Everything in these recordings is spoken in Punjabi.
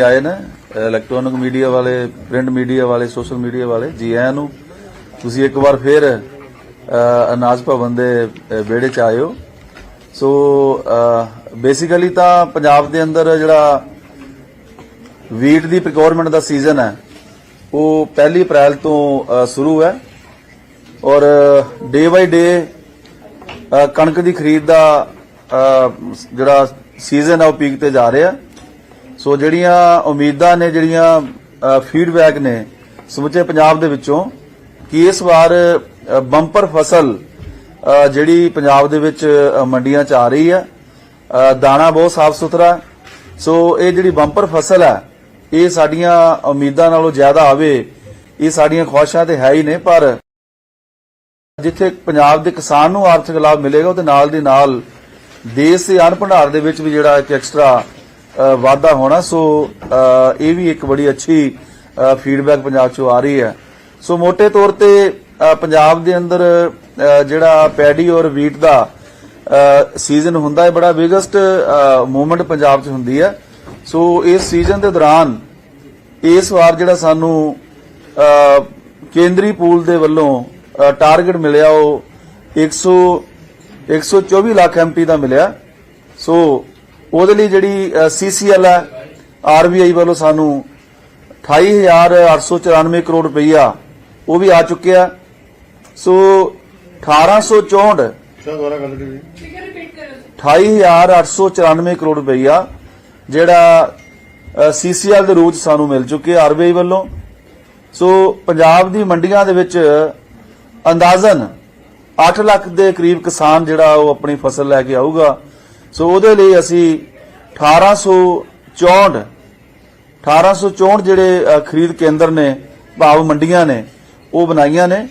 ਆਏ ਨੇ ਇਲੈਕਟ੍ਰੋਨਿਕ ਮੀਡੀਆ ਵਾਲੇ ਪ੍ਰਿੰਟ ਮੀਡੀਆ ਵਾਲੇ ਸੋਸ਼ਲ ਮੀਡੀਆ ਵਾਲੇ, ਜੀ ਆਇਆਂ ਨੂੰ। ਤੁਸੀਂ ਇੱਕ ਵਾਰ ਫਿਰ ਅਨਾਜ ਭਵਨ ਦੇ ਵਿਹੜੇ ਚ ਆਏ ਹੋ ਸੋ ਬੇਸਿਕਲੀ ਤਾਂ ਪੰਜਾਬ ਦੇ ਅੰਦਰ ਜਿਹੜਾ ਵੀਟ ਦੀ ਪ੍ਰੋਕਿਉਰਮੈਂਟ ਦਾ ਸੀਜ਼ਨ ਹੈ, ਉਹ ਪਹਿਲੀ ਅਪ੍ਰੈਲ ਤੋਂ ਸ਼ੁਰੂ ਹੈ। ਔਰ ਡੇ ਬਾਈ ਡੇ ਕਣਕ ਦੀ ਖਰੀਦ ਦਾ ਜਿਹੜਾ ਸੀਜ਼ਨ ਹੈ, ਉਹ ਪੀਕ ਤੇ ਜਾ ਰਿਹਾ। ਸੋ ਜਿਹੜੀਆਂ ਉਮੀਦਾਂ ਨੇ, ਜਿਹੜੀਆਂ ਫੀਡਬੈਕ ਨੇ, ਸਮੁੱਚੇ ਪੰਜਾਬ ਦੇ ਵਿੱਚੋਂ, ਕਿ ਇਸ ਵਾਰ ਬੰਪਰ ਫਸਲ ਜਿਹੜੀ ਪੰਜਾਬ ਦੇ ਵਿੱਚ ਮੰਡੀਆਂ 'ਚ ਆ ਰਹੀ ਹੈ ਦਾਣਾ ਬਹੁਤ ਸਾਫ਼ ਸੁਥਰਾ ਸੋ ਇਹ ਜਿਹੜੀ ਬੰਪਰ ਫਸਲ ਹੈ, ਇਹ ਸਾਡੀਆਂ ਉਮੀਦਾਂ ਨਾਲੋਂ ਜ਼ਿਆਦਾ ਆਵੇ, ਇਹ ਸਾਡੀਆਂ ਖੁਆਇਸ਼ਾਂ ਤੇ ਹੈ ਹੀ ਨੇ, ਪਰ ਜਿੱਥੇ ਪੰਜਾਬ ਦੇ ਕਿਸਾਨ ਨੂੰ ਆਰਥਿਕ ਲਾਭ ਮਿਲੇਗਾ, ਉਹਦੇ ਨਾਲ ਦੀ ਨਾਲ ਦੇਸ਼ ਦੇ ਅन्न ਭੰਡਾਰ ਦੇ ਵਿੱਚ ਵੀ ਜਿਹੜਾ ਇੱਕ ਐਕਸਟਰਾ ਵਾਧਾ ਹੋਣਾ। ਸੋ ਇਹ ਵੀ ਇੱਕ ਬੜੀ ਅੱਛੀ ਫੀਡਬੈਕ ਪੰਜਾਬ ਚੋਂ ਆ ਰਹੀ ਹੈ। ਸੋ ਮੋٹے ਤੌਰ ਤੇ ਪੰਜਾਬ ਦੇ ਅੰਦਰ ਜਿਹੜਾ ਪੈਡੀ ਔਰ ਵੀਟ ਦਾ ਸੀਜ਼ਨ ਹੁੰਦਾ ਹੈ, ਬੜਾ ਬਿਗੇਸਟ ਮੂਵਮੈਂਟ ਪੰਜਾਬ 'ਚ ਹੁੰਦੀ ਹੈ। ਸੋ, ਇਸ ਸੀਜ਼ਨ ਦੇ ਦੌਰਾਨ, ਇਸ ਵਾਰ ਜਿਹੜਾ ਸਾਨੂੰ ਕੇਂਦਰੀ ਪੂਲ ਦੇ ਵੱਲੋਂ ਟਾਰਗੇਟ ਮਿਲਿਆ, ਉਹ 100 124 ਲੱਖ ਐਮਟੀ ਦਾ ਮਿਲਿਆ। ਸੋ ਉਹਦੇ ਲਈ ਜਿਹੜੀ ਸੀਸੀਐਲ ਹੈ ਆਰਬੀਆਈ ਵੱਲੋਂ ਸਾਨੂੰ 28894 ਕਰੋੜ ਰੁਪਈਆ ਉਹ ਵੀ ਆ ਚੁੱਕਿਆ ਸੋ 1864 ਸਰ ਦੁਬਾਰਾ ਗੱਲ ਕਰੀਏ। 28894 ਕਰੋੜ ਰੁਪਈਆ ਜਿਹੜਾ ਸੀਸੀਐਲ ਦੇ ਰੂਪ ਚ ਸਾਨੂੰ ਮਿਲ ਚੁੱਕਿਆ ਆਰਬੀਆਈ ਵੱਲੋਂ। ਸੋ ਪੰਜਾਬ ਦੀ ਮੰਡੀਆਂ ਦੇ ਵਿੱਚ ਅੰਦਾਜ਼ਨ 8 ਲੱਖ ਦੇ ਕਰੀਬ ਕਿਸਾਨ ਜਿਹੜਾ ਉਹ ਆਪਣੀ ਫਸਲ ਲੈ ਕੇ ਆਊਗਾ। ਸੋ ਉਹਦੇ ਲਈ ਅਸੀਂ 1864 1864 ਜਿਹੜੇ ਖਰੀਦ ਕੇਂਦਰ ਨੇ ਭਾਵ ਮੰਡੀਆਂ ਨੇ ਉਹ ਬਣਾਈਆਂ ਨੇ।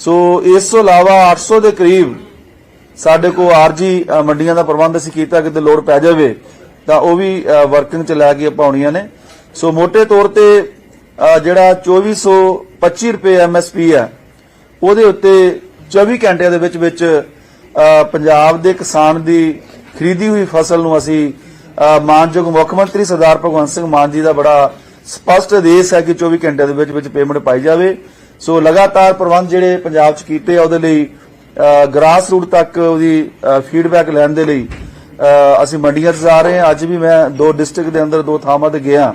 ਸੋ ਇਸ ਤੋਂ ਇਲਾਵਾ 800 ਦੇ ਕਰੀਬ ਸਾਡੇ ਕੋਲ ਆਰਜੀ ਅ, ਮੰਡੀਆਂ ਦਾ ਪ੍ਰਬੰਧ ਅਸੀਂ ਕੀਤਾ ਕਿਤੇ ਲੋੜ ਪੈ ਜਾਵੇ ਤਾਂ ਉਹ ਵੀ ਵਰਕਿੰਗ ਚ ਲੈ ਕੇ ਪਾਉਣੀਆਂ ਨੇ। ਸੋ ਮੋٹے ਤੌਰ ਤੇ ਅ, ਜਿਹੜਾ 2425 ਰੁਪਏ ਐਮਐਸਪੀ ਹੈ ਉਹਦੇ ਉੱਤੇ 24 ਘੰਟਿਆਂ ਦੇ ਵਿੱਚ ਵਿੱਚ ਪੰਜਾਬ ਦੇ ਕਿਸਾਨ ਦੀ ਖਰੀਦੀ ਹੋਈ ਫਸਲ ਨੂੰ ਅਸੀਂ ਮਾਨਯੋਗ ਮੁੱਖ ਮੰਤਰੀ ਸਰਦਾਰ ਭਗਵੰਤ ਸਿੰਘ ਮਾਨ ਜੀ ਦਾ ਬੜਾ ਸਪਸ਼ਟ ਆਦੇਸ਼ ਹੈ ਕਿ 24 ਘੰਟਿਆਂ ਦੇ ਵਿੱਚ ਵਿੱਚ ਪੇਮੈਂਟ ਪਾਈ ਜਾਵੇ। ਸੋ ਲਗਾਤਾਰ ਪ੍ਰਬੰਧ ਜਿਹੜੇ ਪੰਜਾਬ 'ਚ ਕੀਤੇ ਆ ਉਹਦੇ ਲਈ ਗ੍ਰਾਸ ਰੂਟ ਤੱਕ ਉਹਦੀ ਫੀਡਬੈਕ ਲੈਣ ਦੇ ਲਈ ਅਸੀਂ ਮੰਡੀਆਂ 'ਚ ਜਾ ਰਹੇ ਹਾਂ। ਅੱਜ ਵੀ ਮੈਂ ਦੋ ਡਿਸਟ੍ਰਿਕਟ ਦੇ ਅੰਦਰ ਦੋ ਥਾਵਾਂ ਤੇ ਗਿਆ।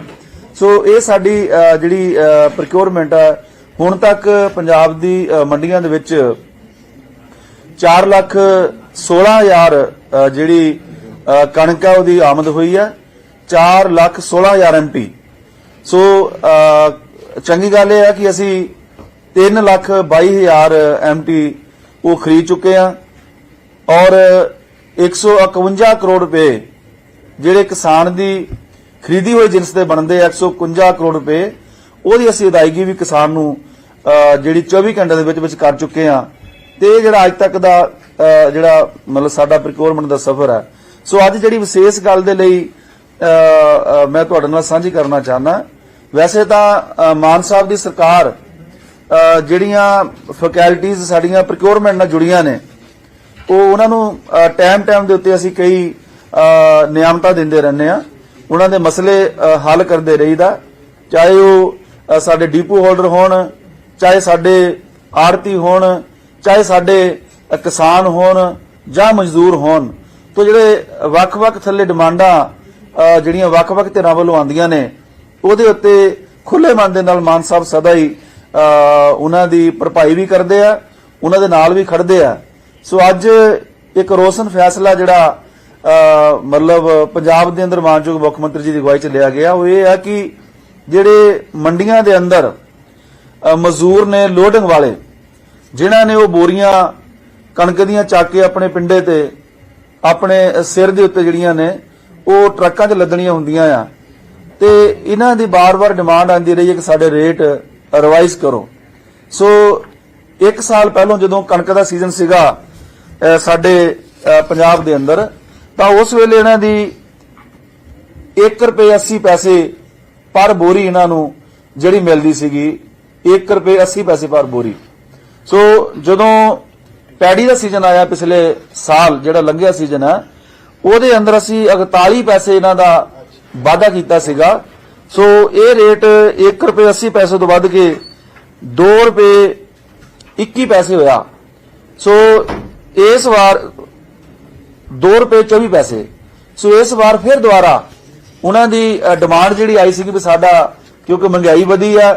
ਸੋ ਇਹ ਸਾਡੀ ਜਿਹੜੀ ਪ੍ਰੋਕਿਉਰਮੈਂਟ ਹੈ ਹੁਣ ਤੱਕ ਪੰਜਾਬ ਦੀ ਮੰਡੀਆਂ ਦੇ ਵਿੱਚ 4 ਲੱਖ 16000 ਅ, ਜਿਹੜੀ ਕਣਕ ਹੈ ਉਹਦੀ ਆਮਦ ਹੋਈ ਹੈ 4 ਲੱਖ 16000 ਐਮਟੀ ਸੋ ਚੰਗੀ ਗੱਲ ਇਹ ਹੈ ਕਿ ਅਸੀਂ 3 ਲੱਖ 22000 ਐਮਟੀ ਉਹ ਖਰੀਦ ਚੁੱਕੇ ਆ ਔਰ 151 ਕਰੋੜ ਰੁਪਏ ਜਿਹੜੇ ਕਿਸਾਨ ਦੀ ਖਰੀਦੀ ਹੋਈ ਜਿੰਸ ਦੇ ਬਣਦੇ ਆ 151 ਕਰੋੜ ਰੁਪਏ, ਉਹਦੀ ਅਸੀਂ ਅਦਾਇਗੀ ਵੀ ਕਿਸਾਨ ਨੂੰ ਜਿਹੜੀ 24 ਘੰਟੇ ਦੇ ਵਿੱਚ ਵਿੱਚ ਕਰ ਚੁੱਕੇ ਆ। ਤੇ ਇਹ ਜਿਹੜਾ ਅੱਜ ਤੱਕ ਦਾ ਜਿਹੜਾ ਮਤਲਬ ਸਾਡਾ ਪ੍ਰੋਕਿਉਰਮੈਂਟ ਦਾ ਸਫ਼ਰ ਹੈ। ਸੋ ਅੱਜ ਜਿਹੜੀ ਵਿਸ਼ੇਸ਼ ਗੱਲ ਦੇ ਲਈ ਮੈਂ ਤੁਹਾਡੇ ਨਾਲ ਸਾਂਝੀ ਕਰਨਾ ਚਾਹਨਾ ਵੈਸੇ ਤਾਂ ਮਾਨ ਸਾਹਿਬ ਦੀ ਸਰਕਾਰ ਜਿਹੜੀਆਂ ਫੈਕਲਟੀਆਂ ਸਾਡੀਆਂ ਪ੍ਰੋਕਿਉਰਮੈਂਟ ਨਾਲ ਜੁੜੀਆਂ ਨੇ ਉਹ ਉਹਨਾਂ ਨੂੰ ਟਾਈਮ ਟਾਈਮ ਦੇ ਉੱਤੇ ਅਸੀਂ ਕਈ ਅ, ਦਿੰਦੇ ਰਹਿੰਦੇ ਆ ਉਹਨਾਂ ਦੇ ਮਸਲੇ ਹੱਲ ਕਰਦੇ ਰਹੀਦਾ। ਚਾਹੇ ਉਹ ਸਾਡੇ ਡੀਪੂ ਹੋਲਡਰ ਹੋਣ ਚਾਹੇ ਸਾਡੇ ਆੜਤੀ ਹੋਣ ਚਾਹੇ ਸਾਡੇ ਕਿਸਾਨ ਹੋਣ ਜਾਂ ਮਜ਼ਦੂਰ ਹੋਣ, ਤੋਂ ਜਿਹੜੇ ਵੱਖ-ਵੱਖ ਥੱਲੇ ਡਿਮਾਂਡਾਂ ਜਿਹੜੀਆਂ ਵੱਖ-ਵੱਖ ਧਿਰਾਂ ਵੱਲੋਂ ਆਉਂਦੀਆਂ ਨੇ, ਉਹਦੇ ਉੱਤੇ ਖੁੱਲੇ ਮਨ ਦੇ ਨਾਲ ਮਾਨ ਸਾਹਿਬ ਸਦਾ ਹੀ ਉਹਨਾਂ ਦੀ ਭਰਪਾਈ ਵੀ ਕਰਦੇ ਆ, ਉਹਨਾਂ ਦੇ ਨਾਲ ਵੀ ਖੜਦੇ ਆ। ਸੋ ਅੱਜ ਇੱਕ ਰੋਸ਼ਨ ਫੈਸਲਾ ਜਿਹੜਾ ਮਤਲਬ ਪੰਜਾਬ ਦੇ ਅੰਦਰ ਮਾਨਯੋਗ ਮੁੱਖ ਮੰਤਰੀ ਜੀ ਦੀ ਅਗਵਾਈ ਚ ਲਿਆ ਗਿਆ, ਉਹ ਇਹ ਆ ਕਿ ਜਿਹੜੇ ਮੰਡੀਆਂ ਦੇ ਅੰਦਰ ਮਜ਼ਦੂਰ ਨੇ, ਲੋਡਿੰਗ ਵਾਲੇ, ਜਿਨ੍ਹਾਂ ਨੇ ਉਹ ਬੋਰੀਆਂ ਕਣਕ ਦੀਆਂ ਚੱਕ ਕੇ ਆਪਣੇ ਪਿੰਡੇ ਤੇ, ਆਪਣੇ ਸਿਰ ਦੇ ਉੱਤੇ ਜਿਹੜੀਆਂ ਨੇ, ਉਹ ਟਰੱਕਾਂ 'ਚ ਲੱਦਣੀਆਂ ਹੁੰਦੀਆਂ ਆ। ਤੇ ਇਹਨਾਂ ਦੀ ਬਾਰ-ਬਾਰ ਡਿਮਾਂਡ ਆਂਦੀ ਰਹੀ ਹੈ ਕਿ ਸਾਡੇ ਰੇਟ ਰਿਵਾਈਜ਼ ਕਰੋ। ਸੋ ਇੱਕ ਸਾਲ ਪਹਿਲਾਂ ਜਦੋਂ ਕਣਕ ਦਾ ਸੀਜ਼ਨ ਸੀਗਾ ਸਾਡੇ ਪੰਜਾਬ ਦੇ ਅੰਦਰ, ਤਾਂ ਉਸ ਵੇਲੇ ਇਹਨਾਂ ਦੀ 1 ਰੁਪਏ 80 ਪੈਸੇ ਪਰ ਬੋਰੀ ਇਹਨਾਂ ਨੂੰ ਜਿਹੜੀ ਮਿਲਦੀ ਸੀਗੀ 1 ਰੁਪਏ 80 ਪੈਸੇ ਪਰ ਬੋਰੀ। ਸੋ ਜਦੋਂ ਪੈੜੀ ਦਾ ਸੀਜ਼ਨ ਆਇਆ ਪਿਛਲੇ ਸਾਲ ਜਿਹੜਾ ਲੰਘਿਆ ਸੀਜ਼ਨ ਹੈ ਉਹਦੇ ਅੰਦਰ ਅਸੀਂ 41 ਪੈਸੇ ਇਹਨਾਂ ਦਾ ਵਾਅਦਾ ਕੀਤਾ ਸੀਗਾ। ਸੋ ਇਹ ਰੇਟ 1 ਰੁਪਏ 80 ਪੈਸੇ ਤੋਂ ਵੱਧ ਕੇ 2 ਰੁਪਏ 21 ਪੈਸੇ ਹੋਇਆ। ਸੋ ਇਸ ਵਾਰ 2 ਰੁਪਏ 24 ਪੈਸੇ। ਸੋ ਇਸ ਵਾਰ ਫਿਰ ਦੁਬਾਰਾ ਉਹਨਾਂ ਦੀ ਡਿਮਾਂਡ ਜਿਹੜੀ ਆਈ ਸੀ ਕਿ ਵੀ ਸਾਡਾ ਕਿਉਂਕਿ ਮਹਿੰਗਾਈ ਵਧੀ ਆ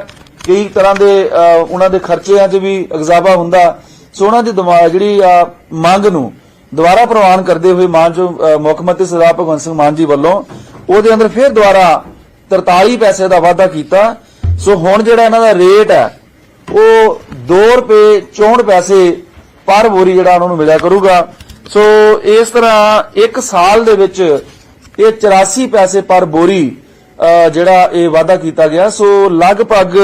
ਕਈ ਤਰ੍ਹਾਂ ਦੇ ਅ, ਉਹਨਾਂ ਦੇ ਖਰਚਿਆਂ 'ਚ ਵੀ ਇਜ਼ਾਫਾ ਹੁੰਦਾ। ਸੋ ਉਹਨਾਂ ਦੀ ਦਿਮਾ- ਜਿਹੜੀ ਆ ਮੰਗ ਨੂੰ ਦੁਬਾਰਾ ਪ੍ਰਵਾਨ ਕਰਦੇ ਹੋਏ ਮਾਨ ਮੁੱਖ ਮੰਤਰੀ ਸਰਦਾਰ ਭਗਵੰਤ ਸਿੰਘ ਮਾਨ ਜੀ ਵੱਲੋਂ ਉਹਦੇ ਅੰਦਰ ਫਿਰ ਦੁਬਾਰਾ 43 ਪੈਸੇ ਦਾ ਵਾਅਦਾ ਕੀਤਾ। ਸੋ ਹੁਣ ਜਿਹੜਾ ਇਹਨਾਂ ਦਾ ਰੇਟ ਹੈ, ਉਹ 2 ਰੁਪਏ 64 ਪੈਸੇ ਪਰ ਬੋਰੀ ਜਿਹੜਾ ਉਹਨਾਂ ਨੂੰ ਮਿਲਿਆ ਕਰੂਗਾ। ਸੋ ਇਸ ਤਰ੍ਹਾਂ ਇੱਕ ਸਾਲ ਦੇ ਵਿੱਚ ਇਹ 84 ਪੈਸੇ ਪਰ ਬੋਰੀ ਜਿਹੜਾ ਇਹ ਵਾਅਦਾ ਕੀਤਾ ਗਿਆ। ਸੋ ਲਗਭਗ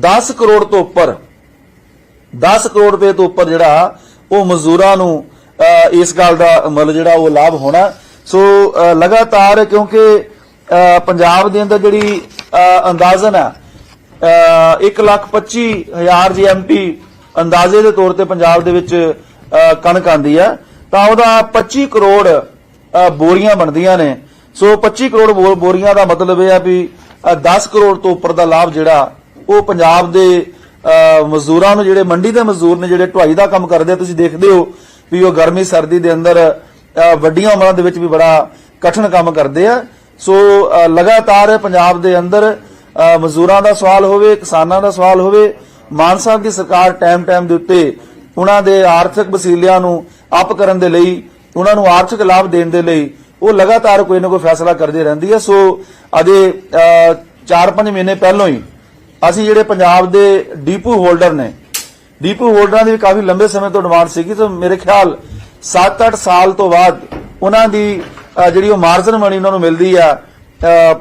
10 ਕਰੋੜ ਤੋਂ ਉੱਪਰ 10 ਕਰੋੜ ਰੁਪਏ ਤੋਂ ਉੱਪਰ ਜਿਹੜਾ ਉਹ ਮਜ਼ਦੂਰਾਂ ਨੂੰ ਇਸ ਗੱਲ ਦਾ ਮਤਲਬ ਜਿਹੜਾ ਉਹ ਲਾਭ ਹੋਣਾ। ਸੋ ਲਗਾਤਾਰ ਕਿਉਂਕਿ ਪੰਜਾਬ ਦੇ ਅੰਦਰ ਜਿਹੜੀ ਅੰਦਾਜ਼ਨ ਹੈ 1 ਲੱਖ 25 ਹਜ਼ਾਰ ਜੀਐਮਟੀ ਅੰਦਾਜ਼ੇ ਦੇ ਤੌਰ ਤੇ ਪੰਜਾਬ ਦੇ ਵਿੱਚ ਕਣਕ ਆਂਦੀ ਆ ਤਾਂ ਉਹਦਾ 25 ਕਰੋੜ ਬੋਰੀਆਂ ਬਣਦੀਆਂ ਨੇ। ਸੋ 25 ਕਰੋੜ ਬੋਰੀਆਂ ਦਾ ਮਤਲਬ ਇਹ ਆ ਵੀ ਅ, 10 ਕਰੋੜ ਤੋਂ ਉੱਪਰ ਦਾ ਲਾਭ ਜਿਹੜਾ ਉਹ ਪੰਜਾਬ ਦੇ ਮਜ਼ਦੂਰਾਂ ਨੂੰ ਜਿਹੜੇ ਮੰਡੀ ਦੇ ਮਜ਼ਦੂਰ ਨੇ ਜਿਹੜੇ ਢੁਆਈ ਦਾ ਕੰਮ ਕਰਦੇ ਆ, ਤੁਸੀਂ ਦੇਖਦੇ ਹੋ ਵੀ ਉਹ ਗਰਮੀ ਸਰਦੀ ਦੇ ਅੰਦਰ ਵੱਡੀਆਂ ਉਮਰਾਂ ਦੇ ਵਿੱਚ ਵੀ ਬੜਾ ਕਠਿਨ ਕੰਮ ਕਰਦੇ ਆ। ਸੋ ਲਗਾਤਾਰ ਪੰਜਾਬ ਦੇ ਅੰਦਰ ਮਜ਼ਦੂਰਾਂ ਦਾ ਸਵਾਲ ਹੋਵੇ, ਕਿਸਾਨਾਂ ਦਾ ਸਵਾਲ ਹੋਵੇ ਮਾਨ ਸਾਹਿਬ ਦੀ ਸਰਕਾਰ ਟਾਈਮ ਟਾਈਮ ਦੇ ਉੱਤੇ ਉਹਨਾਂ ਦੇ ਆਰਥਿਕ ਵਸੀਲਿਆਂ ਨੂੰ ਅਪ ਕਰਨ ਦੇ ਲਈ, ਉਹਨਾਂ ਨੂੰ ਆਰਥਿਕ ਲਾਭ ਦੇਣ ਦੇ ਲਈ ਉਹ ਲਗਾਤਾਰ ਕੋਈ ਨਾ ਕੋਈ ਫੈਸਲਾ ਕਰਦੇ ਰਹਿੰਦੀ ਹੈ ਸੋ, ਅਜੇ 4-5 ਮਹੀਨੇ ਪਹਿਲਾਂ ਹੀ ਅਸੀਂ ਜਿਹੜੇ ਪੰਜਾਬ ਦੇ ਡੀਪੂ ਹੋਲਡਰ ਨੇ, ਡੀਪੂ ਹੋਲਡਰਾਂ ਦੀ ਵੀ ਕਾਫੀ ਲੰਬੇ ਸਮੇਂ ਤੋਂ ਡਿਮਾਂਡ ਸੀਗੀ, ਤਾਂ ਮੇਰੇ ਖਿਆਲ 7-8 ਸਾਲ ਤੋਂ ਬਾਅਦ ਉਹਨਾਂ ਦੀ ਜਿਹੜੀ ਉਹ ਮਾਰਜਨ ਮਨੀ ਉਹਨਾਂ ਨੂੰ ਮਿਲਦੀ ਆ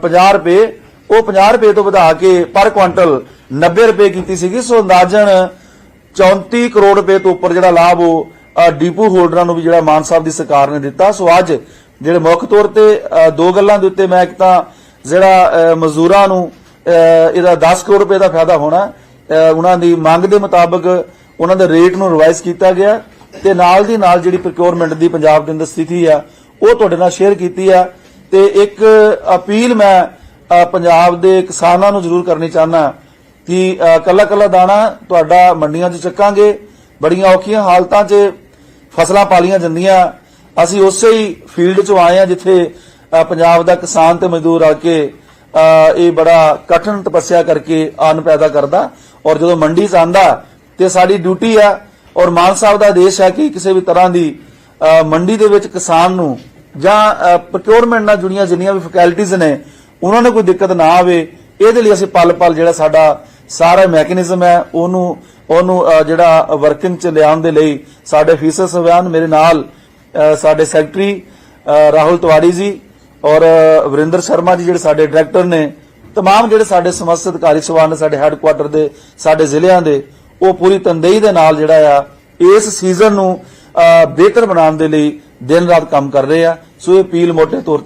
50 ਰੁਪਏ, ਉਹ 50 ਰੁਪਏ ਤੋਂ ਵਧਾ ਕੇ ਪਰ ਕੁਇੰਟਲ 90 ਰੁਪਏ ਕੀਤੀ ਸੀਗੀ, ਸੋ ਅੰਦਾਜ਼ਨ 34 ਕਰੋੜ ਰੁਪਏ ਤੋਂ ਉੱਪਰ ਜਿਹੜਾ ਲਾਭ ਉਹ ਡੀਪੂ ਹੋਲਡਰਾਂ ਨੂੰ ਵੀ ਜਿਹੜਾ ਮਾਨ ਸਾਹਿਬ ਦੀ ਸਰਕਾਰ ਨੇ ਦਿੱਤਾ। ਸੋ ਅੱਜ ਜਿਹੜੇ ਮੁੱਖ ਤੌਰ ਤੇ ਦੋ ਗੱਲਾਂ ਦੇ ਉੱਤੇ ਮੈਂ ਇੱਕ ਤਾਂ ਜਿਹੜਾ ਮਜ਼ਦੂਰਾਂ ਨੂੰ ਇਹਦਾ 10 ਕਰੋੜ ਰੁਪਏ ਦਾ ਫਾਇਦਾ ਹੋਣਾ ਅ, ਉਹਨਾਂ ਦੀ ਮੰਗ ਦੇ ਮੁਤਾਬਕ ਉਹਨਾਂ ਦੇ ਰੇਟ ਨੂੰ ਰਿਵਾਈਜ਼ ਕੀਤਾ ਗਿਆ ਤੇ ਨਾਲ ਦੀ ਨਾਲ ਜਿਹੜੀ ਪ੍ਰੋਕਿਉਰਮੈਂਟ ਦੀ ਪੰਜਾਬ ਦੇ ਅੰਦਰ ਸਥਿਤੀ ਆ ਉਹ ਤੁਹਾਡੇ ਨਾਲ ਸ਼ੇਅਰ ਕੀਤੀ ਆ ਤੇ ਇੱਕ ਅਪੀਲ ਮੈਂ ਪੰਜਾਬ ਦੇ ਕਿਸਾਨਾਂ ਨੂੰ ਜ਼ਰੂਰ ਕਰਨੀ ਚਾਹਨਾ ਕਿ ਕੱਲਾ ਕੱਲਾ ਦਾਣਾ ਤੁਹਾਡਾ ਮੰਡੀਆਂ 'ਚ ਚੱਕਾਂਗੇ ਬੜੀਆਂ ਔਖੀਆਂ ਹਾਲਤਾਂ 'ਚ ਫਸਲਾਂ ਪਾਲੀਆਂ ਜਾਂਦੀਆਂ ਅਸੀਂ ਉਸੇ ਹੀ ਫੀਲਡ 'ਚੋਂ ਆਏ ਆ ਜਿੱਥੇ ਪੰਜਾਬ ਦਾ ਕਿਸਾਨ ਤੇ ਮਜ਼ਦੂਰ ਰਲ ਕੇ ਇਹ ਬੜਾ ਕਠਿਨ ਤਪੱਸਿਆ ਕਰਕੇ ਅੰਨ ਪੈਦਾ ਕਰਦਾ ਔਰ ਜਦੋਂ ਮੰਡੀ 'ਚ ਆਂਦਾ, ਤੇ ਸਾਡੀ ਡਿਊਟੀ ਆ, ਔਰ ਮਾਨ ਸਾਹਿਬ ਦਾ ਆਦੇਸ਼ ਹੈ ਕਿ ਕਿਸੇ ਵੀ ਤਰ੍ਹਾਂ ਦੀ ਮੰਡੀ ਦੇ ਵਿੱਚ ਕਿਸਾਨ ਨੂੰ ਜਾਂ ਪ੍ਰੋਕਿਉਰਮੈਂਟ ਨਾਲ ਜੁੜੀਆਂ ਜਿੰਨੀਆਂ ਵੀ ਫੈਕਲਟੀਆਂ ਨੇ, ਉਹਨਾਂ ਨੂੰ ਕੋਈ ਦਿੱਕਤ ਨਾ ਆਵੇ, ਇਹਦੇ ਲਈ ਅਸੀਂ ਪਲ ਪਲ ਜਿਹੜਾ ਸਾਡਾ ਸਾਰਾ ਮੈਕੈਨਿਜ਼ਮ ਹੈ, ਉਹਨੂੰ ਉਹਨੂੰ ਜਿਹੜਾ ਵਰਕਿੰਗ ਚ ਲਿਆਉਣ ਦੇ ਲਈ ਸਾਡੇ ਫੀਸਰ ਸਵਿਆਨ ਮੇਰੇ ਨਾਲ ਸਾਡੇ ਸੈਕਟਰੀ ਰਾਹੁਲ ਤਿਵਾੜੀ ਜੀ ਔਰ ਵਰਿੰਦਰ ਸ਼ਰਮਾ ਜੀ ਜਿਹੜੇ ਸਾਡੇ ਡਾਇਰੈਕਟਰ ਨੇ, ਤਮਾਮ ਜਿਹੜੇ ਸਾਡੇ ਸਮਸਤ ਅਧਿਕਾਰੀ ਸਭਾ ਨੇ, ਸਾਡੇ ਹੈੱਡਕੁਆਟਰ ਦੇ, ਸਾਡੇ ਜ਼ਿਲ੍ਹਿਆਂ ਦੇ, ਉਹ ਪੂਰੀ ਤਨਦੇਹੀ ਦੇ ਨਾਲ ਜਿਹੜਾ ਆ, ਇਸ ਸੀਜ਼ਨ ਨੂੰ ਬਿਹਤਰ ਬਣਾਉਣ ਦੇ ਲਈ ਦਿਨ ਰਾਤ ਕੰਮ ਕਰ ਰਹੇ ਆ। ਸੋ ਇਹ ਪੀਲ ਮੋਟੇ ਤੌਰ